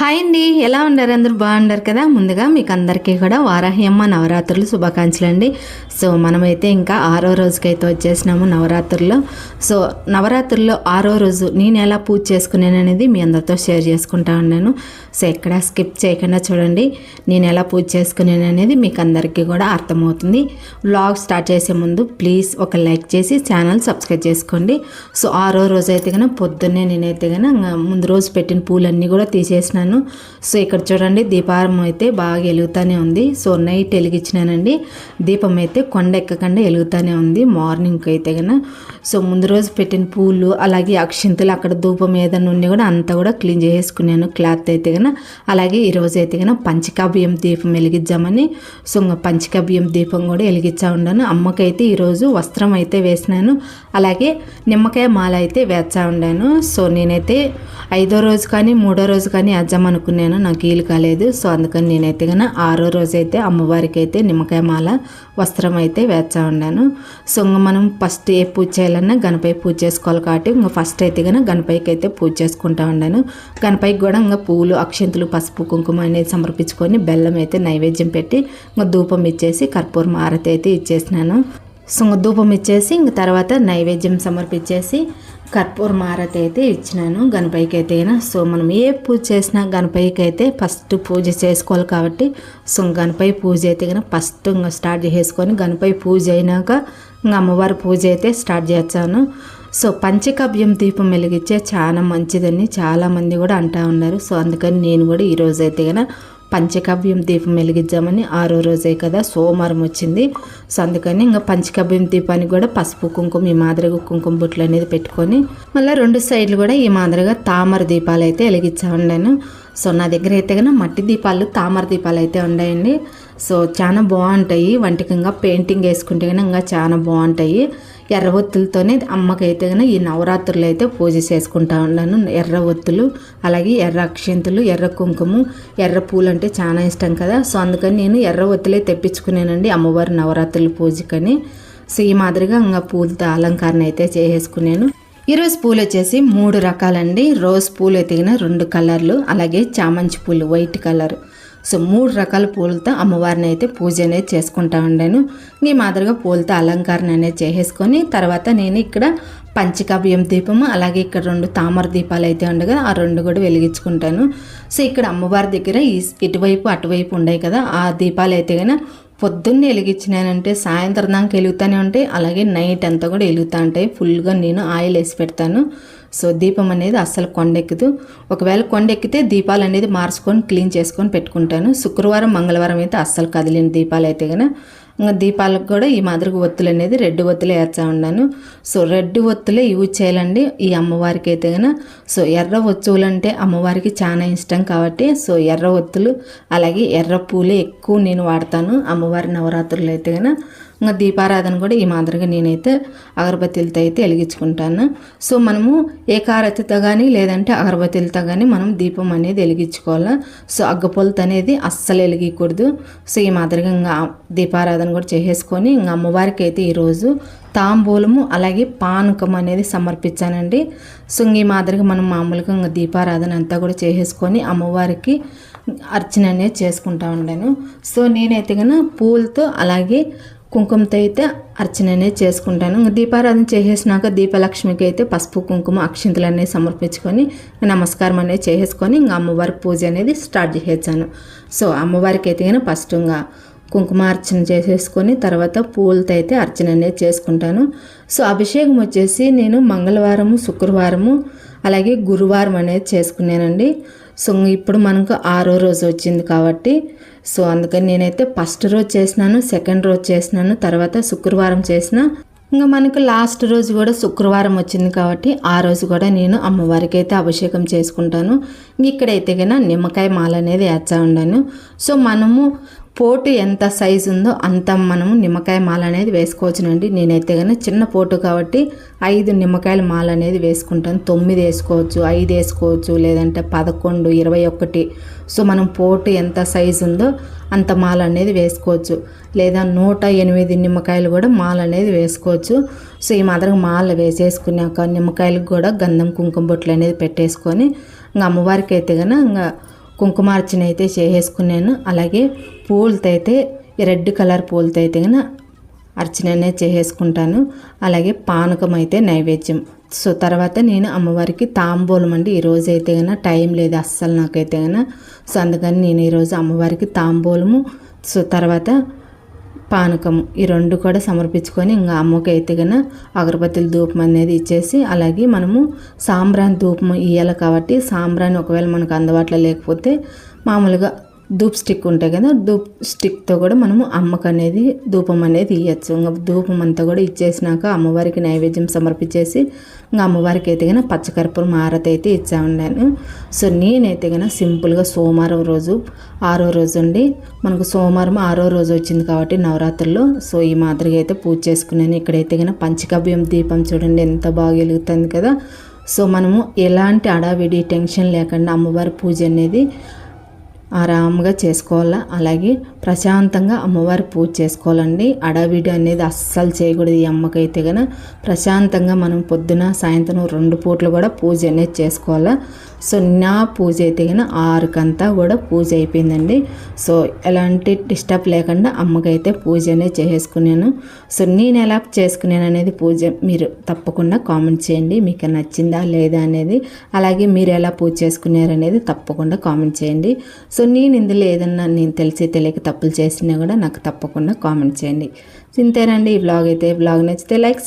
Hi అండి ఎలా ఉన్నారు? అందరూ బాగున్నారు కదా? ముందుగా మీకు అందరికీ కూడా వారాహ్యమ్మ నవరాత్రులు శుభాకాంక్షలు అండి సో మనమైతే ఇంకా ఆరో రోజుకైతే వచ్చేసినాము నవరాత్రుల్లో. సో నవరాత్రుల్లో ఆరో రోజు నేను ఎలా పూజ చేసుకున్నాననేది మీ అందరితో షేర్ చేసుకుంటా ఉన్నాను. సో ఎక్కడ స్కిప్ చేయకుండా చూడండి. నేను ఎలా పూజ చేసుకున్నాననేది మీకు అందరికీ కూడా అర్థమవుతుంది. వ్లాగ్ స్టార్ట్ చేసే ముందు ప్లీజ్ ఒక లైక్ చేసి ఛానల్ సబ్స్క్రైబ్ చేసుకోండి. సో ఆరో రోజు అయితే కనుక పొద్దున్నే నేనైతే కనుక ముందు రోజు పెట్టిన పూలన్నీ కూడా తీసేసినాను. సో ఇక్కడ చూడండి దీపారం అయితే బాగా వెలుగుతూనే ఉంది. సో నైట్ వెలిగించినానండి. దీపం అయితే కొండ ఎక్కకుండా వెలుగుతూనే ఉంది. మార్నింగ్ అయితే కన్నా సో ముందు రోజు పెట్టిన పూలు అలాగే అక్షింతలు అక్కడ ధూపం ఏదైనా ఉండి కూడా అంతా కూడా క్లీన్ చేసుకున్నాను. క్లాత్ అయితే కన్నా అలాగే ఈరోజు అయితే కనుక బియ్యం దీపం వెలిగించామని సో ఇంకా పంచకావ్యం దీపం కూడా వెలిగించా ఉన్నాను అమ్మకైతే ఈరోజు వస్త్రం అయితే వేసినాను. అలాగే నిమ్మకాయ మాల అయితే వేచా ఉన్నాను సో నేనైతే ఐదో రోజు కానీ మూడో రోజు కానీ అజ అనుకున్నాను నాకు వీలు కాలేదు. సో అందుకని నేనైతే కన్నా ఆరో రోజైతే అమ్మవారికి అయితే నిమ్మకాయ మాల వస్త్రం అయితే వేస్తా ఉండాను. సో ఇంకా మనం ఫస్ట్ ఏ పూజ చేయాలన్నా గణపతి పూజ చేసుకోవాలి కాబట్టి ఇంకా ఫస్ట్ అయితే కన్నా గణపతికి అయితే పూజ చేసుకుంటా ఉన్నాను గణపతికి కూడా ఇంకా పూలు అక్షంతులు పసుపు కుంకుమ అనేది సమర్పించుకొని బెల్లం అయితే నైవేద్యం పెట్టి ఇంకా ధూపం ఇచ్చేసి కర్పూరం ఆరతి అయితే ఇచ్చేసినాను. సో ఇంకా ధూపం ఇచ్చేసి ఇంక తర్వాత నైవేద్యం సమర్పించేసి కర్పూర మారతి అయితే ఇచ్చినాను గణపతికి అయితే సో మనం ఏ పూజ చేసినా గణపతికి అయితే ఫస్ట్ పూజ చేసుకోవాలి కాబట్టి సో గణపతి పూజ అయితే కనుక ఫస్ట్ ఇంకా స్టార్ట్ చేసుకొని గణపతి పూజ అయినాక ఇంకా అమ్మవారి పూజ అయితే స్టార్ట్ చేస్తాను. సో పంచకవ్యం దీపం వెలిగించే చాలా మంచిదని చాలామంది కూడా అంటూ ఉన్నారు. సో అందుకని నేను కూడా ఈరోజు అయితే కనుక పంచకవ్యం దీపం వెలిగిద్దామని ఆరో రోజే కదా సోమవారం వచ్చింది. సో అందుకని ఇంకా పంచకవ్యం దీపానికి కూడా పసుపు కుంకుమ ఈ మాదిరిగా కుంకుమ బుట్లు అనేది పెట్టుకొని మళ్ళీ రెండు సైడ్లు కూడా ఈ మాదిరిగా తామర దీపాలు అయితే వెలిగించా ఉన్నాను సో నా దగ్గర అయితే కనుక మట్టి దీపాలు తామర దీపాలు అయితే ఉన్నాయండి సో చాలా బాగుంటాయి. వంటకంగా పెయింటింగ్ వేసుకుంటే కానీ ఇంకా చాలా బాగుంటాయి. ఎర్ర ఒత్తులతోనే అమ్మకైతే కానీ ఈ నవరాత్రులు అయితే పూజ చేసుకుంటా ఉన్నాను. ఎర్ర ఒత్తులు అలాగే ఎర్ర అక్షంతులు ఎర్ర కుంకుమ ఎర్ర పూలు అంటే చాలా ఇష్టం కదా. సో అందుకని నేను ఎర్ర ఒత్తులే తెప్పించుకున్నానండి అమ్మవారి నవరాత్రుల పూజకని. సో ఈ మాదిరిగా ఇంకా పూలతో అలంకరణ అయితే చేసేసుకున్నాను. ఈరోజు పూలు వచ్చేసి మూడు రకాలండి. రోజ్ పూలు ఎదిగిన రెండు కలర్లు అలాగే చామంతి పూలు వైట్ కలర్. సో మూడు రకాల పూలతో అమ్మవారిని అయితే పూజ అనేది చేసుకుంటా ఉండాను. ఈ మాదిరిగా పూలతో అలంకరణ అనేది చేసేసుకొని తర్వాత నేను ఇక్కడ పంచకావ్యం దీపము అలాగే ఇక్కడ రెండు తామర దీపాలు అయితే ఉండగా ఆ రెండు కూడా వెలిగించుకుంటాను. సో ఇక్కడ అమ్మవారి దగ్గర ఇటువైపు అటువైపు ఉన్నాయి కదా ఆ దీపాలు అయితే కనుక పొద్దున్నే వెలిగించినానంటే సాయంత్రం దాకా వెలుగుతూనే ఉంటాయి అలాగే నైట్ అంతా కూడా వెలుగుతూ ఉంటాయి ఫుల్గా నేను ఆయిల్ వేసి పెడతాను. సో దీపం అనేది అస్సలు కొండెక్కదు. ఒకవేళ కొండెక్కితే దీపాలు అనేది మార్చుకొని క్లీన్ చేసుకొని పెట్టుకుంటాను. శుక్రవారం మంగళవారం అయితే అస్సలు కదిలిన దీపాలు అయితే కనుక దీపాలకు కూడా ఈ మాదిరిగా ఒత్తులు అనేది రెడ్ ఒత్తులే వేస్తా ఉన్నాను. సో రెడ్ ఒత్తులే యూజ్ చేయాలండి ఈ అమ్మవారికి అయితే కనుక సో ఎర్ర ఒత్తులు అంటే అమ్మవారికి చాలా ఇష్టం కాబట్టి సో ఎర్ర ఒత్తులు అలాగే ఎర్ర పూలే ఎక్కువ నేను వాడతాను అమ్మవారి నవరాత్రులు అయితే కనుక ఇంకా దీపారాధన కూడా ఈ మాదిరిగా నేనైతే అగరబత్తిలతో అయితే వెలిగించుకుంటాను. సో మనము ఏకారతితో కానీ లేదంటే అగరబత్తిలతో కానీ మనం దీపం అనేది వెలిగించుకోవాలి? సో అగ్గపొలత అనేది అస్సలు వెలిగకూడదు. సో ఈ మాదిరిగా ఇంకా దీపారాధన కూడా చేసేసుకొని ఇంకా అమ్మవారికి అయితే ఈరోజు తాంబూలము అలాగే పానకం అనేది సమర్పించానండి. సో ఈ మాదిరిగా మనం మామూలుగా ఇంకా దీపారాధన అంతా కూడా చేసేసుకొని అమ్మవారికి అర్చన అనేది చేసుకుంటా ఉండాను. సో నేనైతే కనుక పూలతో అలాగే కుంకుమతో అయితే అర్చన అనేది చేసుకుంటాను. ఇంకా దీపారాధన చేసేసినాక దీపలక్ష్మికి అయితే పసుపు కుంకుమ అక్షింతలు అనేది సమర్పించుకొని నమస్కారం అనేది చేసేసుకొని ఇంకా అమ్మవారి పూజ అనేది స్టార్ట్ చేసేసాను. సో అమ్మవారికి అయితే కానీ ఫస్ట్ ఇంకా కుంకుమార్చన చేసేసుకొని తర్వాత పూలతో అయితే అర్చన అనేది చేసుకుంటాను. సో అభిషేకం వచ్చేసి నేను మంగళవారము శుక్రవారము అలాగే గురువారం అనేది చేసుకున్నానండి. సో ఇప్పుడు మనకు ఆరో రోజు వచ్చింది కాబట్టి సో అందుకని నేనైతే ఫస్ట్ రోజు చేసినాను సెకండ్ రోజు చేసినాను తర్వాత శుక్రవారం చేసిన ఇంకా మనకు లాస్ట్ రోజు కూడా శుక్రవారం వచ్చింది కాబట్టి ఆ రోజు కూడా నేను అమ్మవారికి అయితే అభిషేకం చేసుకుంటాను. ఇక్కడైతే కన్నా నిమ్మకాయ మాల అనేది వేస్తా ఉండాను. సో మనము పోటు ఎంత సైజు ఉందో అంత మనము నిమ్మకాయ మాల అనేది వేసుకోవచ్చునండి. నేనైతే కానీ చిన్న పోటు కాబట్టి ఐదు నిమ్మకాయల మాల అనేది వేసుకుంటాను. తొమ్మిది వేసుకోవచ్చు ఐదు వేసుకోవచ్చు లేదంటే పదకొండు ఇరవై ఒకటి. సో మనం పోటు ఎంత సైజు ఉందో అంత మాల అనేది వేసుకోవచ్చు. లేదా నూట ఎనిమిది నిమ్మకాయలు కూడా మాల అనేది వేసుకోవచ్చు. సో ఈ మాదిరిగా మాల వేసేసుకున్నాక నిమ్మకాయలకు కూడా గంధం కుంకుమ బొట్లు అనేది పెట్టేసుకొని ఇంకా అమ్మవారికి అయితే కనుక ఇంకా కుంకుమార్చన అయితే చేసేసుకున్నాను. అలాగే పూలతో అయితే రెడ్ కలర్ పూలతో అయితే కనుక అర్చననే చేసేసుకుంటాను. అలాగే పానకం అయితే నైవేద్యం. సో తర్వాత నేను అమ్మవారికి తాంబూలం అండి. ఈరోజు అయితే కన్నా టైం లేదు అస్సలు నాకైతే కన్నా సో అందుకని నేను ఈరోజు అమ్మవారికి తాంబూలము. సో తర్వాత పానకం ఈ రెండు కూడా సమర్పించుకొని ఇంకా అమ్మకి అయితే కన్నా అగరబత్తుల ధూపం అనేది ఇచ్చేసి అలాగే మనము సాంబ్రాన్ ధూపం ఇవ్వాలి కాబట్టి సాంబ్రాన్ ఒకవేళ మనకు అందుబాటులో లేకపోతే మామూలుగా ధూప్ స్టిక్ ఉంటాయి కదా ధూప్ స్టిక్తో కూడా మనము అమ్మకు అనేది ధూపం అనేది ఇవ్వచ్చు ఇంకా ధూపం అంతా కూడా ఇచ్చేసినాక అమ్మవారికి నైవేద్యం సమర్పించేసి ఇంకా అమ్మవారికి అయితే కన్నా పచ్చకర్పూరం హారతి అయితే ఇచ్చా ఉన్నాను సో నేనైతే కన్నా సింపుల్గా సోమవారం రోజు ఆరో రోజు ఉండి మనకు సోమవారం ఆరో రోజు వచ్చింది కాబట్టి నవరాత్రుల్లో సో ఈ మాదిరిగా అయితే పూజ చేసుకున్నాను. ఇక్కడైతే కన్నా పంచకవ్యం దీపం చూడండి ఎంత బాగా వెలుగుతుంది కదా. సో మనము ఎలాంటి అడావిడి టెన్షన్ లేకుండా అమ్మవారి పూజ అనేది ఆరాముగా చేసుకోవాలా? అలాగే ప్రశాంతంగా అమ్మవారి పూజ చేసుకోవాలండి. అడవిడి అనేది అస్సలు చేయకూడదు ఈ అమ్మకైతే కనుక ప్రశాంతంగా మనం పొద్దున సాయంత్రం రెండు పూటలు కూడా పూజ అనేది చేసుకోవాలా? సో నా పూజ అయితే కనుక ఆరుకంతా కూడా పూజ అయిపోయిందండి. సో ఎలాంటి డిస్టర్బ్ లేకుండా అమ్మకైతే పూజ అనేది చేసేసుకున్నాను. సో నేను ఎలా చేసుకున్నాను అనేది పూజ మీరు తప్పకుండా కామెంట్ చేయండి. మీకు నచ్చిందా లేదా అనేది అలాగే మీరు ఎలా పూజ చేసుకున్నారు అనేది తప్పకుండా కామెంట్ చేయండి. సో నేను ఇందులో ఏదన్నా నేను తెలిసి తెలియక తప్పులు చేసినా కూడా నాకు తప్పకుండా కామెంట్ చేయండి. ఇంతేనండి ఈ బ్లాగ్ అయితే. బ్లాగ్ నచ్చితే లైక్